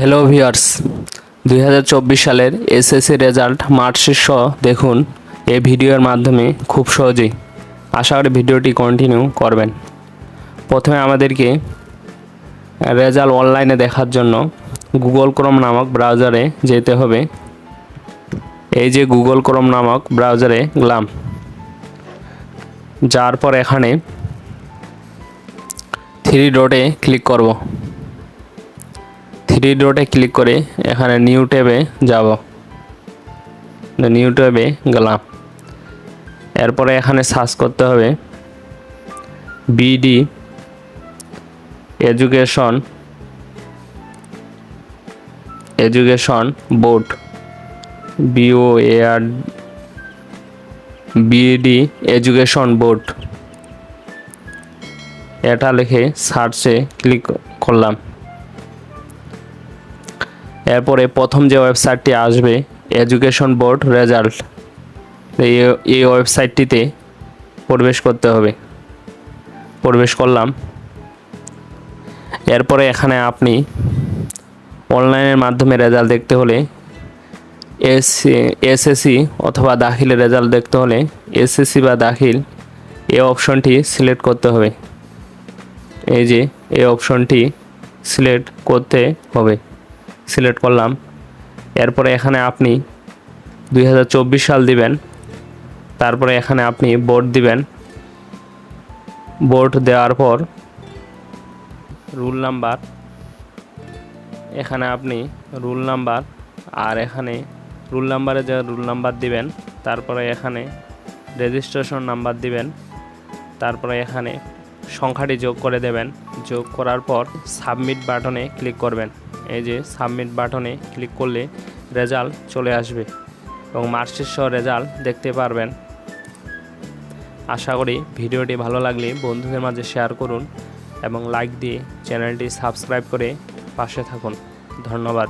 Hello viewers দুই সালের SSC result marksheet সহ দেখুন, এই ভিডিওর মাধ্যমে খুব সহজেই আশা করি ভিডিওটি কন্টিনিউ করবেন। প্রথমে আমাদেরকে রেজাল্ট অনলাইনে দেখার জন্য গুগল ক্রোম নামক ব্রাউজারে যেতে হবে। এই যে গুগল ক্রোম নামক ব্রাউজারে গেলাম। যার পর এখানে থ্রি ডটে ক্লিক করব। থ্রি ডটে ক্লিক করে এখানে নিউ ট্যাবে যাব। নিউ ট্যাবে গেলাম। এরপরে এখানে সার্চ করতে হবে BD education education board B O A R BD education board এটা লিখে সার্চে ক্লিক করলাম। এরপরে প্রথম যে ওয়েবসাইটটি আসবে এডুকেশন বোর্ড রেজাল্ট এই এই ওয়েবসাইটটিতে প্রবেশ করতে হবে। প্রবেশ করলাম। এরপরে এখানে আপনি অনলাইনের মাধ্যমে রেজাল্ট দেখতে হলে এস, এসএসসি অথবা দাখিলের রেজাল্ট দেখতে হলে এসএসসি বা দাখিল এই অপশনটি সিলেক্ট করতে হবে। এই যে এই অপশনটি সিলেক্ট করতে হবে। সিলেক্ট করলাম। এরপরে এখানে আপনি দু হাজার চব্বিশ সাল দিবেন। তারপরে এখানে আপনি বোর্ড দিবেন। বোর্ড দেওয়ার পর রুল নাম্বার, এখানে আপনি রুল নাম্বার আর এখানে রুল নাম্বারে যে রুল নাম্বার দিবেন, তারপরে এখানে রেজিস্ট্রেশন নাম্বার দিবেন, তারপরে এখানে সংখ্যাটি যোগ করে দেবেন। যোগ করার পর সাবমিট বাটনে ক্লিক করবেন। এই যে সাবমিট বাটনে ক্লিক করলে রেজাল্ট চলে আসবে এবং মার্কশিট সহ রেজাল্ট দেখতে পারবেন। আশা করি ভিডিওটি ভালো লাগলে বন্ধুদের মাঝে শেয়ার করুন এবং লাইক দিয়ে চ্যানেলটি সাবস্ক্রাইব করে পাশে থাকুন। ধন্যবাদ।